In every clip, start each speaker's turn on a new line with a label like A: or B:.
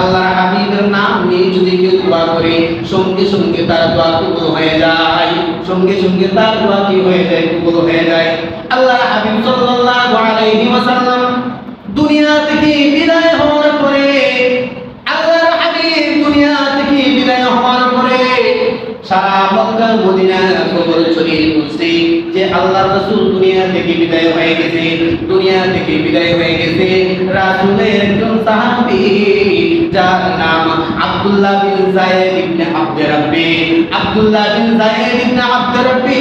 A: আল্লাহর হাবিবের নাম নিয়ে যদি কেউ দোয়া করে, সঙ্গে সঙ্গে তার দোয়া কবুল হয়ে যায়, সঙ্গে সঙ্গে তার দোয়া কি হয়ে যায়, কবুল হয়ে যায়। আল্লাহর হাবিব সাল্লাল্লাহু আলাইহি ওয়াসাল্লাম দুনিয়া থেকে বিদায় হওয়ার পরে, আল্লাহর হাবিব দুনিয়া থেকে বিদায় হওয়ার পরে সারা মক্কা মদিনা খবর ছড়িয়ে পড়ছে যে আল্লাহ রাসূল দুনিয়া থেকে বিদায় হয়ে গেছে, দুনিয়া থেকে বিদায় হয়ে গেছে। রাসূলের একজন সাহাবী যার নাম আব্দুল্লাহ বিন যায়েদ ইবনে আব্দুর রাব্বি। আব্দুল্লাহ বিন যায়েদ ইবনে আব্দুর রাব্বি।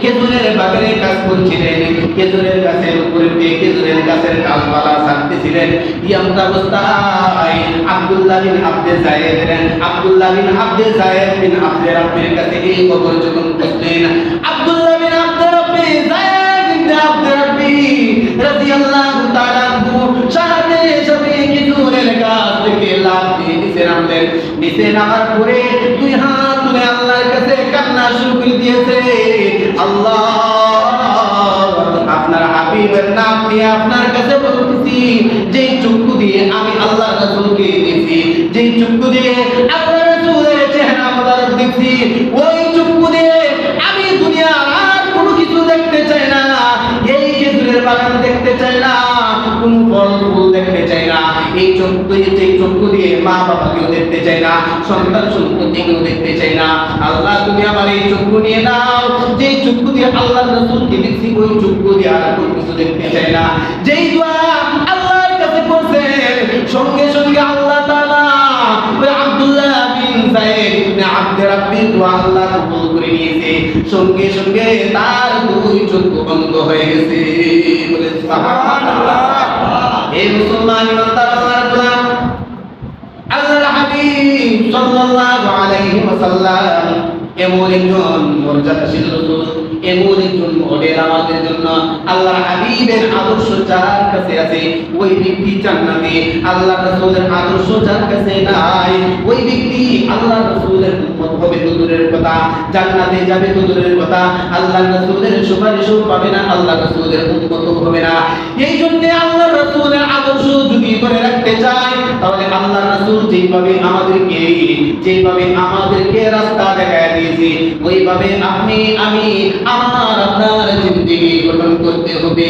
A: খেজুরের বাগানে কাজ করছিলেন খেজুরের গাছের উপরে দিয়ে খেজুরের গাছের ডালপালা ছাড়তেছিলেন। ইয়ামতা অবস্থায় আব্দুল্লাহ বিন আব্দুল যায়েদ আব্দুল্লাহ বিন আব্দুল যায়েদ বিন আব্দুর রাব্বির কাছে এই খবর যখন পৌঁছলেন, আব্দুল্লাহ নামলেন নিচে নামার পরে দুই হাত তুলে আল্লাহর কাছে কান্না শুরু করে দিয়েছে। আল্লাহ, আপনার হাবিবের নাম নিয়ে আপনার কাছে বলতেছি, যেই চক্ষু দিয়ে আমি আল্লাহ রাসূলকে দিয়েছি যেই চক্ষু দিয়ে আল্লাহ রাসূলের চেহারা মোবারক দেখছি, ওই চক্ষু দিয়ে আমি দুনিয়ার আর কোনো কিছু দেখতে চাই না, এই খেজুরের বাগান দেখতে চাই না, কোন ফল ফুল দেখতে এই চক্ষু যে চক্ষু দিয়ে মা বাবাকেও দেখতে চাই না, সন্তান সন্ততিকেও দেখতে চাই না। আল্লাহ, তুমি আমার এই চক্ষু নিয়ে নাও। যে চক্ষু দিয়ে আল্লাহ রাসূলকে দেখছি, ওই চক্ষু দিয়ে আর কোনো কিছু দেখতে চাই না। যেই দোয়া আল্লাহর কাছে করছেন সঙ্গে সঙ্গে আল্লাহ তাআলা ওই আব্দুল্লাহ বিন যায়েদ ইবনে আব্দুর রাব্বির দোয়া আল্লাহ কবুল করে নিয়েছে। সঙ্গে সঙ্গে তার দুই চক্ষু বন্ধ হয়ে গেছে। বলে, সুবহানাল্লাহ। আল্লাহর আল্লাহর এমন একজন মর্যাদাশীল এমন একজন মডেল আমাদের জন্য। আল্লাহর হাবিবের আদর্শ যার কাছে আছে, ওই ব্যক্তি জান্নাতে আল্লাহ রাসূলের আদর্শ যার কাছে নাই, ওই ব্যক্তি আল্লাহ রাসূলের হবে তো কথা, জান্নাতে যাবে তো কথা আল্লাহ রাসূলের সুপারিশও পাবে না আল্লাহ রাসূলের উম্মত হবে না। এই জন্য ধরে রাখতে চাই, তাহলে আল্লাহ রাসূল যেভাবে আমাদেরকে যেভাবে আমাদেরকে রাস্তা দেখায় দিয়েছে, ওইভাবে আপনি, আমি, আমার, আপনার জিন্দেগি গঠন করতে হবে।